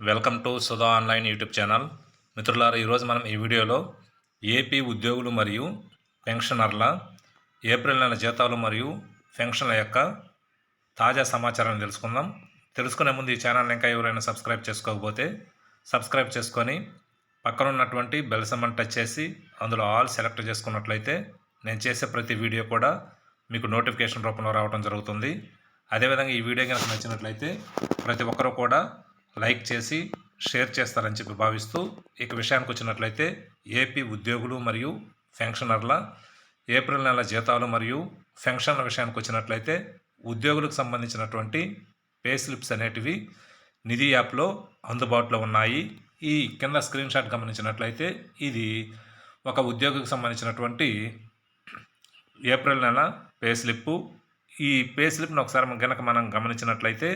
Welcome to Sudha online YouTube channel. మిత్రులారా ఈరోజు మనం ఈ వీడియోలో ఏపీ ఉద్యోగులు మరియు పెన్షనర్ల ఏప్రిల్ నెల జీతాలు మరియు పెన్షన్ల యొక్క తాజా సమాచారాన్ని తెలుసుకుందాం. తెలుసుకునే ముందు ఈ ఛానల్ ఇంకా ఎవరైనా సబ్స్క్రైబ్ చేసుకోకపోతే సబ్స్క్రైబ్ చేసుకొని పక్కన ఉన్నటువంటి బెల్ సమ్మని టచ్ చేసి అందులో ఆల్ సెలెక్ట్ చేసుకున్నట్లయితే నేను చేసే ప్రతి వీడియో కూడా మీకు నోటిఫికేషన్ రూపంలో రావడం జరుగుతుంది. అదేవిధంగా ఈ వీడియో కనుక నచ్చినట్లయితే ప్రతి ఒక్కరూ కూడా లైక్ చేసి షేర్ చేస్తారని చెప్పి భావిస్తూ ఇక విషయానికి వచ్చినట్లయితే ఏపీ ఉద్యోగులు మరియు పెన్షనర్ల ఏప్రిల్ నెల జీతాలు మరియు పెన్షన్ల విషయానికి వచ్చినట్లయితే ఉద్యోగులకు సంబంధించినటువంటి పే స్లిప్స్ అనేటివి నిధి యాప్లో అందుబాటులో ఉన్నాయి. ఈ కింద స్క్రీన్ షాట్ గమనించినట్లయితే ఇది ఒక ఉద్యోగికి సంబంధించినటువంటి ఏప్రిల్ నెల పే స్లిప్పు. ఈ పే స్లిప్ను ఒకసారి కనుక మనం గమనించినట్లయితే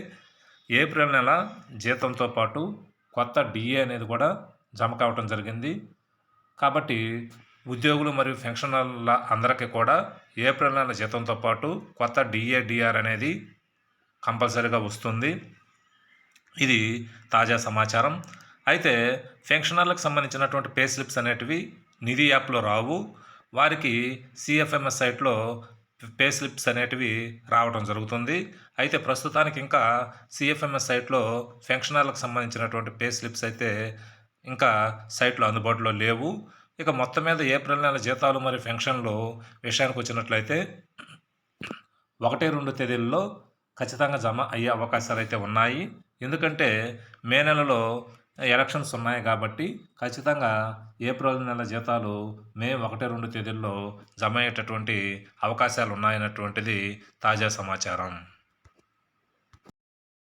ఏప్రిల్ నెల జీతంతో పాటు కొత్త డిఏ అనేది కూడా జమ కావటం జరిగింది. కాబట్టి ఉద్యోగులు మరియు పెన్షనర్ల అందరికీ కూడా ఏప్రిల్ నెల జీతంతో పాటు కొత్త డిఏ డిఆర్ అనేది కంపల్సరీగా వస్తుంది. ఇది తాజా సమాచారం. అయితే పెన్షనర్లకు సంబంధించినటువంటి పే స్లిప్స్ అనేటివి నిధి యాప్లో రావు. వారికి సిఎఫ్ఎంఎస్ సైట్లో పే స్లిప్స్ అనేటివి రావడం జరుగుతుంది. అయితే ప్రస్తుతానికి ఇంకా సిఎఫ్ఎంఎస్ సైట్లో పెన్షనర్లకు సంబంధించినటువంటి పే స్లిప్స్ అయితే ఇంకా సైట్లో అందుబాటులో లేవు. ఇక మొత్తం మీద ఏప్రిల్ నెల జీతాలు మరియు ఫెన్షన్లు విషయానికి వచ్చినట్లయితే ఒకటి రెండు తేదీల్లో ఖచ్చితంగా జమ అయ్యే అవకాశాలు అయితే ఉన్నాయి. ఎందుకంటే మే నెలలో ఎలక్షన్స్ ఉన్నాయి కాబట్టి ఖచ్చితంగా ఏప్రిల్ నెల జీతాలు మే ఒకటి రెండు తేదీల్లో జమ అయ్యేటటువంటి అవకాశాలు ఉన్నాయన్నటువంటిది తాజా సమాచారం.